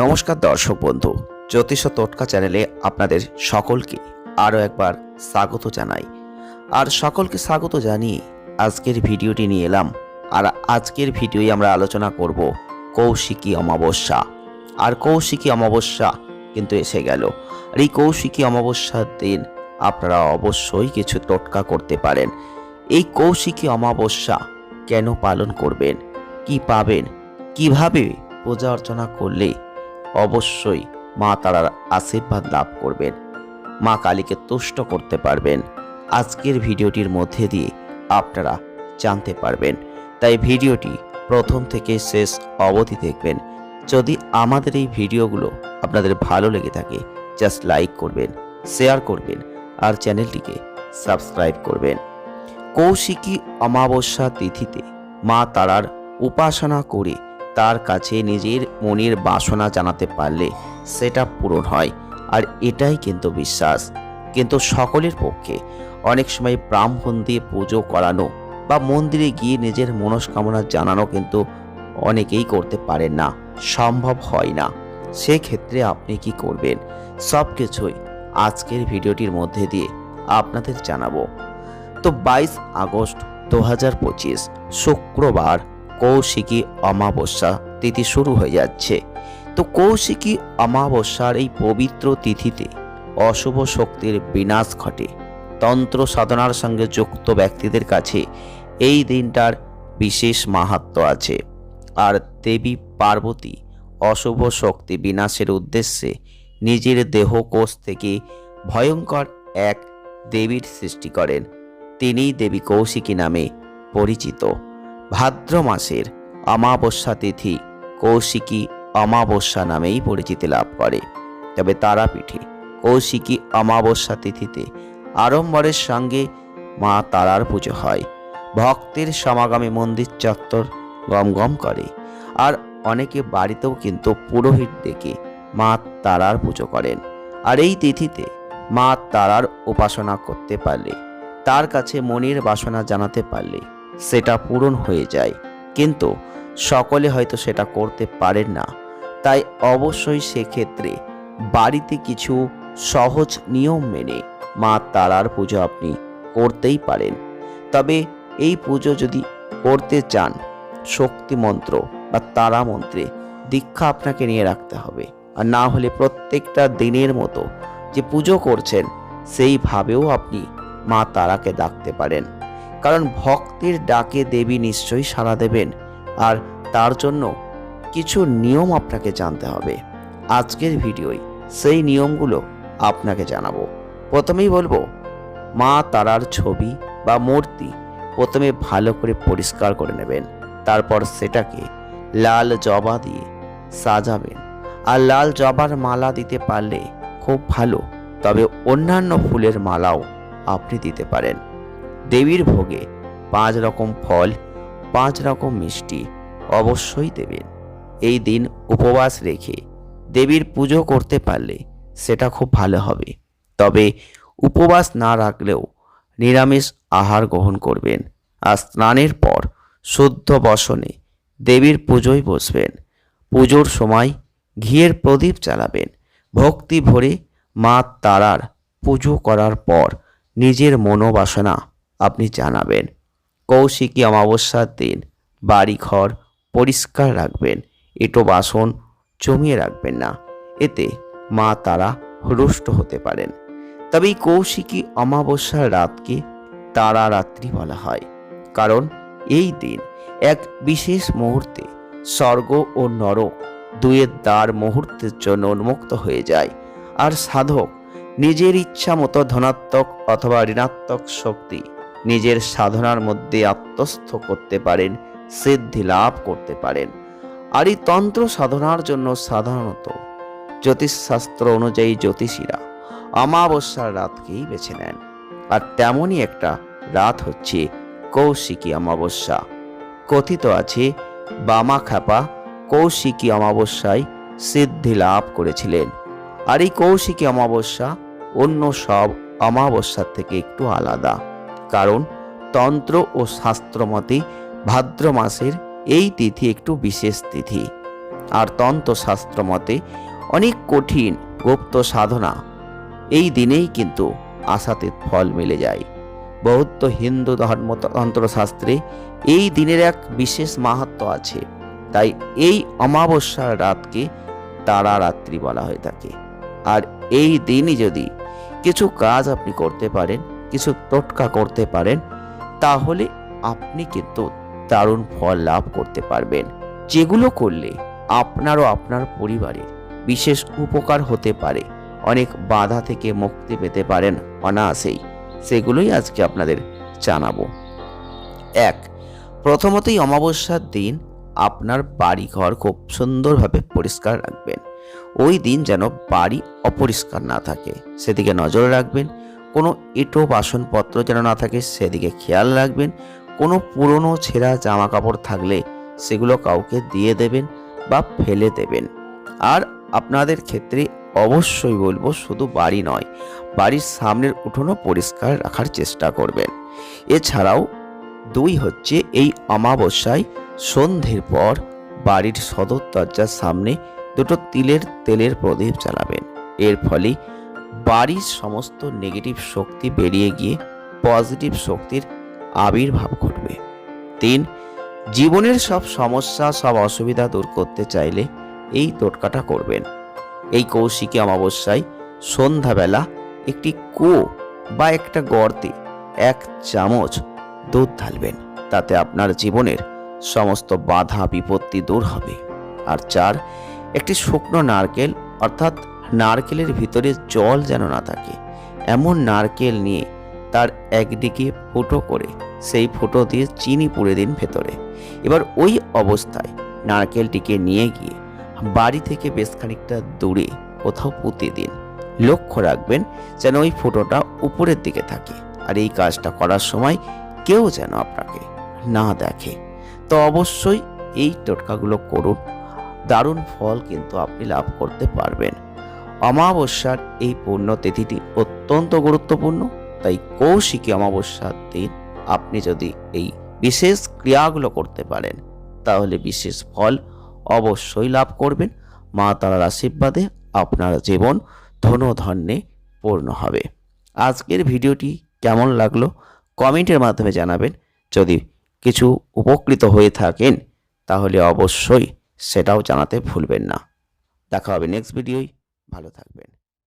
নমস্কার দর্শক বন্ধু, জ্যোতিষ টোটকা চ্যানেলে আপনাদের সকলকে আরও একবার স্বাগত জানাই। আর সকলকে স্বাগত জানিয়ে আজকের ভিডিওটি নিয়ে এলাম। আর আজকের ভিডিওই আমরা আলোচনা করব কৌশিকী অমাবস্যা। আর কৌশিকী অমাবস্যা কিন্তু এসে গেল। আর এই কৌশিকী অমাবস্যার দিন আপনারা অবশ্যই কিছু টোটকা করতে পারেন। এই কৌশিকী অমাবস্যা কেন পালন করবেন? কি পাবেন? কীভাবে পূজা অর্চনা করলে অবশ্যই মা তারার আশীর্বাদ লাভ করবেন। মা কালীকে তুষ্ট করতে পারবেন। আজকের ভিডিওটির মধ্যে দিয়ে আপনারা জানতে পারবেন। তাই ভিডিওটি প্রথম থেকে শেষ অবধি দেখবেন। যদি আমাদের এই ভিডিওগুলো আপনাদের ভালো লেগে থাকে জাস্ট লাইক করবেন শেয়ার করবেন, আর চ্যানেলটিকে সাবস্ক্রাইব করবেন। কৌশিকী অমাবস্যা তিথিতে মা তারার উপাসনা করে তার কাছে নিজের মনের বাসনা জানাতে পারলে সেটা পূরণ হয়। আর এটাই কিন্তু বিশ্বাস। কিন্তু সকলের পক্ষে অনেক সময় ব্রাহ্মণ দিয়ে পুজো করানো বা মন্দিরে গিয়ে নিজের মনস্কামনা জানানো কিন্তু অনেকেই করতে পারেন না, সম্ভব হয় না। সেক্ষেত্রে আপনি কি করবেন? সব কিছুই আজকের ভিডিওটির মধ্যে দিয়ে আপনাদের জানাব। তো বাইশ আগস্ট দু হাজার পঁচিশ, শুক্রবার কৌশিকী অমাবস্যা তিথি শুরু হয়ে যাচ্ছে। তো কৌশিকী অমাবস্যার এই পবিত্র তিথিতে অশুভ শক্তির বিনাশ ঘটে। তন্ত্র সাধনার সঙ্গে যুক্ত ব্যক্তিদের কাছে এই দিনটার বিশেষ মাহাত্ম আছে। আর দেবী পার্বতী অশুভ শক্তি বিনাশের উদ্দেশ্যে নিজের দেহকোষ থেকে ভয়ঙ্কর এক দেবীর সৃষ্টি করেন। তিনিই দেবী কৌশিকী নামে পরিচিত। ভাদ্র মাসের অমাবস্যা তিথি কৌশিকী অমাবস্যা নামেই পরিচিতি লাভ করে। তবে তারাপীঠে কৌশিকী অমাবস্যা তিথিতে আড়ম্বরের সঙ্গে মা তারার পুজো হয়। ভক্তের সমাগমে মন্দির চত্বর গমগম করে আর অনেকে বাড়িতেও কিন্তু পুরোহিত ডেকে মা তারার পুজো করেন। আর এই তিথিতে মা তারার উপাসনা করতে পারলে, তার কাছে মনের বাসনা জানাতে পারলে সেটা পূরণ হয়ে যায়। কিন্তু সকলে হয়তো সেটা করতে পারেন না। তাই অবশ্যই সেক্ষেত্রে বাড়িতে কিছু সহজ নিয়ম মেনে মা তারার পুজো আপনি করতেই পারেন। তবে এই পুজো যদি করতে চান, শক্তি মন্ত্র বা তারা মন্ত্রে দীক্ষা আপনাকে নিয়ে রাখতে হবে। আর না হলে প্রত্যেকটা দিনের মতো যে পুজো করছেন, সেইভাবেও আপনি মা তারাকে ডাকতে পারেন। কারণ ভক্তের ডাকে দেবী নিশ্চয়ই সাড়া দেবেন। আর তার জন্য কিছু নিয়ম আপনাকে জানতে হবে। আজকের ভিডিওয় সেই নিয়মগুলো আপনাকে জানাব। প্রথমেই বলব, মা তারার ছবি বা মূর্তি প্রথমে ভালো করে পরিষ্কার করে নেবেন। তারপর সেটাকে লাল জবা দিয়ে সাজাবেন। আর লাল জবার মালা দিতে পারলে খুব ভালো। তবে অন্যান্য ফুলের মালাও আপনি দিতে পারেন। দেবীর ভোগে পাঁচ রকম ফল, পাঁচ রকম মিষ্টি অবশ্যই দেবেন। এই দিন উপবাস রেখে দেবীর পুজো করতে পারলে সেটা খুব ভালো হবে। তবে উপবাস না রাখলেও নিরামিষ আহার গ্রহণ করবেন আর স্নানের পর শুদ্ধ বসনে দেবীর পুজোয় বসবেন। পুজোর সময় ঘিয়ের প্রদীপ চালাবেন ভক্তি ভরে মা তারার পুজো করার পর নিজের মনোবাসনা আপনি জানাবেন। কৌশিকী অমাবস্যার দিন বাড়িঘর পরিষ্কার রাখবেন, এটো বাসন জমিয়ে রাখবেন না, এতে মা তারা রুষ্ট হতে পারেন। তবে এই কৌশিকী অমাবস্যার রাতকে তারা রাত্রি বলা হয়, কারণ এই দিন এক বিশেষ মুহূর্তে স্বর্গ ও নরক দুয়ের দ্বার মুহূর্তের জন্য উন্মুক্ত হয়ে যায়, আর সাধক নিজের ইচ্ছা মতো ধনাত্মক অথবা ঋণাত্মক শক্তি নিজের সাধনার মধ্যে আত্মস্থ করতে পারেন, সিদ্ধি লাভ করতে পারেন। আর এই তন্ত্র সাধনার জন্য সাধারণত জ্যোতিষশাস্ত্র অনুযায়ী জ্যোতিষীরা অমাবস্যার রাতকেই বেছে নেন। আর তেমনই একটা রাত হচ্ছে কৌশিকী অমাবস্যা। কথিত আছে বামা খ্যাপা কৌশিকী অমাবস্যায় সিদ্ধি লাভ করেছিলেন। আর এই কৌশিকী অমাবস্যা অন্য সব অমাবস্যার থেকে একটু আলাদা। কারণ তন্ত্র ও শাস্ত্র মতে ভাদ্র মাসের এই তিথি একটু বিশেষ তিথি। আর তন্ত্রশাস্ত্র মতে অনেক কঠিন গুপ্ত সাধনা। এই দিনেই কিন্তু আশাতীত ফল মিলে যায়। বৌদ্ধ হিন্দু ধর্ম তন্ত্রশাস্ত্রে এই দিনের এক বিশেষ মাহাত্ম আছে। তাই এই অমাবস্যার রাতকে তারা রাত্রি বলা হয়ে থাকে। আর এই দিনই যদি কিছু কাজ আপনি করতে পারেন কিছু টোটকা করতে পারেন, তাহলে আপনি কিন্তু দারুণ ফল লাভ করতে পারবেন। যেগুলো করলে আপনারও আপনার পরিবারের বিশেষ উপকার হতে পারে। অনেক বাধা থেকে মুক্তি পেতে পারেন অনায়াসেই। সেগুলোই আজকে আপনাদের জানাব। এক, প্রথমতই অমাবস্যার দিন আপনার বাড়ি ঘর খুব সুন্দরভাবে পরিষ্কার রাখবেন। ওই দিন যেন বাড়ি অপরিষ্কার না থাকে। সেদিকে নজর রাখবেন। কোনো এঁটো বাসনপত্র যেন না থাকে, সেদিকে খেয়াল রাখবেন। কোনো পুরনো ছেঁড়া জামা কাপড় থাকলে সেগুলো কাউকে দিয়ে দেবেন বা ফেলে দেবেন। আর আপনাদের ক্ষেত্রে অবশ্যই বলব, শুধু বাড়ি নয়, বাড়ির সামনের উঠোনও পরিষ্কার রাখার চেষ্টা করবেন। এছাড়াও দুই হচ্ছে, এই অমাবস্যায় সন্ধ্যের পর বাড়ির সদর দরজার সামনে দুটো তিলের তেলের প্রদীপ জ্বালাবেন। এর ফলে বাড়ির সমস্ত নেগেটিভ শক্তি বেরিয়ে গিয়ে পজিটিভ শক্তির আবির্ভাব ঘটবে। তিন, জীবনের সব সমস্যা, সব অসুবিধা দূর করতে চাইলে এই টোটকাটা করবেন। এই কৌশিকী অমাবস্যায় সন্ধ্যাবেলা একটি কো বা একটা গর্তে এক চামচ দুধ ঢালবেন। তাতে আপনার জীবনের সমস্ত বাধা, বিপত্তি দূর হবে। আর চার, একটি শুকনো নারকেল অর্থাৎ নারকেলের ভিতরে জল যেন না থাকে। এমন নারকেল নিয়ে তার একদিকে ফুটো করে, সেই ফুটো দিয়ে চিনি পুড়ে দিন ভেতরে। এবার ওই অবস্থায় নারকেলটিকে নিয়ে গিয়ে বাড়ি থেকে বেশ খানিকটা দূরে কোথাও পুঁতে দিন। লক্ষ্য রাখবেন যেন ওই ফুটোটা উপরের দিকে থাকে আর এই কাজটা করার সময় কেউ যেন আপনাকে না দেখে। তো অবশ্যই এই টোটকাগুলো করুন। দারুণ ফল কিন্তু আপনি লাভ করতে পারবেন। অমাবস্যার এই পুণ্যতিথিটি অত্যন্ত গুরুত্বপূর্ণ। তাই কৌশিকী অমাবস্যার দিন আপনি যদি এই বিশেষ ক্রিয়াগুলো করতে পারেন, তাহলে বিশেষ ফল অবশ্যই লাভ করবেন। মা তারার আশীর্বাদে আপনার জীবন ধনধন্যে পূর্ণ হবে। আজকের ভিডিওটি কেমন লাগল কমেন্টের মাধ্যমে জানাবেন। যদি কিছু উপকৃত হয়ে থাকেন, তাহলে অবশ্যই সেটাও জানাতে ভুলবেন না। দেখা হবে নেক্সট ভিডিওয় ভালো থাকবেন।